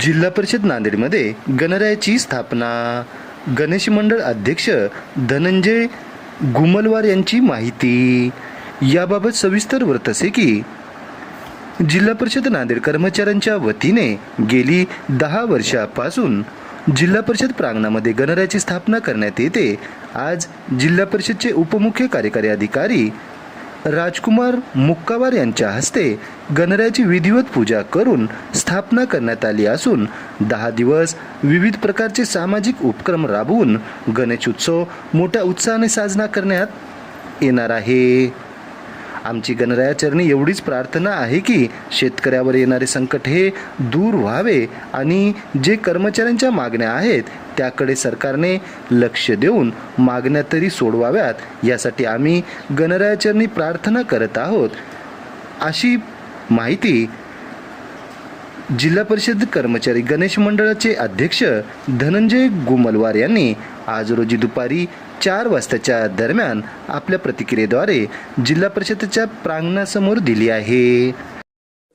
जिल्हा परिषद नांदेडमध्ये गणरायाची स्थापना. गणेश मंडळ अध्यक्ष धनंजय गुमलवार यांची माहिती. याबाबत सविस्तर वृत्त असे की जिल्हा परिषद नांदेड कर्मचाऱ्यांच्या वतीने गेली दहा वर्षापासून जिल्हा परिषद प्रांगणामध्ये गणरायाची स्थापना करण्यात येते. आज जिल्हा परिषदचे उपमुख्य कार्यकारी अधिकारी राजकुमार मुक्कावार यांच्या हस्ते गणरायाची विधिवत पूजा करून स्थापना करण्यात आली असून दहा दिवस विविध प्रकारचे सामाजिक उपक्रम राबवून गणेश उत्सव मोठ्या उत्साहाने साजरा करण्यात येणार आहे. आमची गणरायाचरणी एवढीच प्रार्थना आहे की शेतकऱ्यावर येणारे संकट हे दूर व्हावे आणि जे कर्मचाऱ्यांच्या मागण्या आहेत त्याकडे सरकारने लक्ष देऊन मागण्या तरी सोडवाव्यात. यासाठी आम्ही गणरायाचरणी प्रार्थना करत आहोत. अशी माहिती जिल्हा परिषद कर्मचारी गणेश मंडळाचे अध्यक्ष धनंजय गुमलवार यांनी आज रोजी दुपारी चार वाजताच्या दरम्यान आपल्या प्रतिक्रियेद्वारे जिल्हा परिषदेच्या प्रांगणासमोर दिली आहे.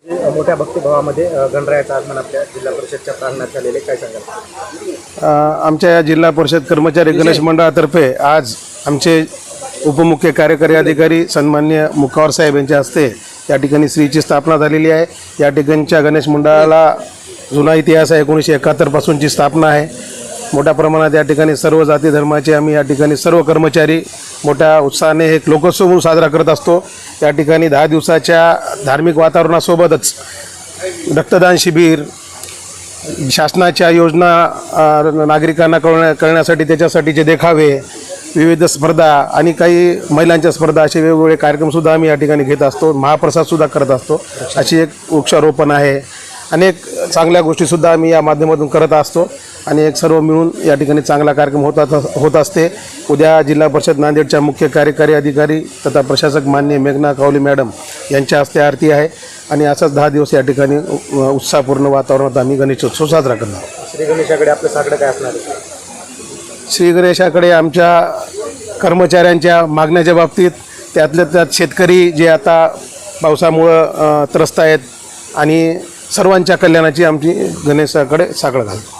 मोठ्या भक्तिभावामध्ये गणरायाचं आगमन आपल्या जिल्हा परिषदच्या प्रांगणात झालेले काय सांगाल? अ, आमच्या या जिल्हा परिषद कर्मचारी गणेश मंडळातर्फे आज आमचे उपमुख्य कार्यकारी अधिकारी सन्मान्य मुखावर साहेब यांच्या हस्ते या ठिकाणी श्रीची स्थापना झालेली आहे. या ठिकाणच्या गणेश मंडळाला जुना इतिहास आहे. एकोणीसशे एकाहत्तरपासूनची स्थापना आहे. मोठ्या प्रमाणात या ठिकाणी सर्व जाती धर्माचे आम्ही या ठिकाणी सर्व कर्मचारी मोठ्या उत्साहाने एक लोकोत्सव म्हणून साजरा करत असतो. या ठिकाणी दहा दिवसाच्या धार्मिक वातावरणासोबतच रक्तदान शिबिर शासनाच्या योजना नागरिकांना कळण्या कळण्यासाठी त्याच्यासाठीचे देखावे विविध स्पर्धा आणि काही महिलांच्या स्पर्धा असे वेगवेगळे कार्यक्रमसुद्धा आम्ही या ठिकाणी घेत असतो. महाप्रसादसुद्धा करत असतो. अशी एक वृक्षारोपण आहे. अनेक चांगल्या गोष्टीसुद्धा आम्ही या माध्यमातून करत असतो. आणि एक सर्व मिळून या ठिकाणी चांगला कार्यक्रम होत होत असते. उद्या जिल्हा परिषद नांदेडच्या मुख्य कार्यकारी अधिकारी तथा प्रशासक मान्य मेघना कावले मॅडम यांच्या हस्ते आरती आहे. आणि असाच दहा दिवस या ठिकाणी उत्साहपूर्ण वातावरणात आम्ही गणेशोत्सव साजरा करणार. श्री गणेशाकडे आपलं साकडं काय असणार श्री गणेशाकडे आमच्या कर्मचाऱ्यांच्या मागण्याच्या बाबतीत त्यातल्या त्यात शेतकरी जे आता पावसामुळं त्रस्त आहेत आणि सर्वांच्या कल्याणाची आमची गणेशाकडे साखळ घालतो.